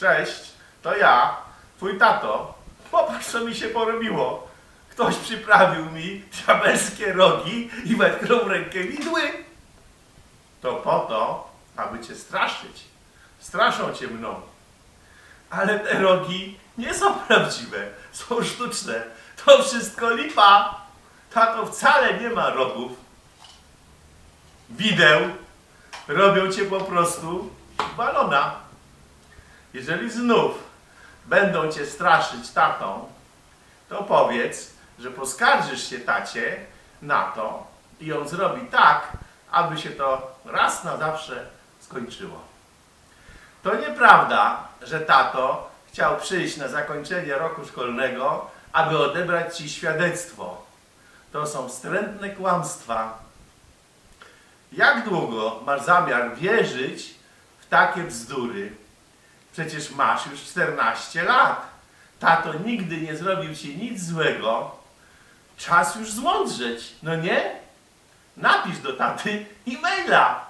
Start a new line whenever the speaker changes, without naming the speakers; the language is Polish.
Cześć, to ja, twój tato. Popatrz, co mi się porobiło. Ktoś przyprawił mi diabelskie rogi i wetknął rękę widły. To po to, aby cię straszyć. Straszą cię mną. Ale te rogi nie są prawdziwe, są sztuczne. To wszystko lipa. Tato wcale nie ma rogów. Wideł robią cię po prostu balona. Jeżeli znów będą cię straszyć tatą, to powiedz, że poskarżysz się tacie na to i on zrobi tak, aby się to raz na zawsze skończyło. To nieprawda, że tato chciał przyjść na zakończenie roku szkolnego, aby odebrać ci świadectwo. To są wstrętne kłamstwa. Jak długo masz zamiar wierzyć w takie bzdury? Przecież masz już 14 lat. Tato nigdy nie zrobił ci nic złego. Czas już zmądrzeć, no nie? Napisz do taty e-maila.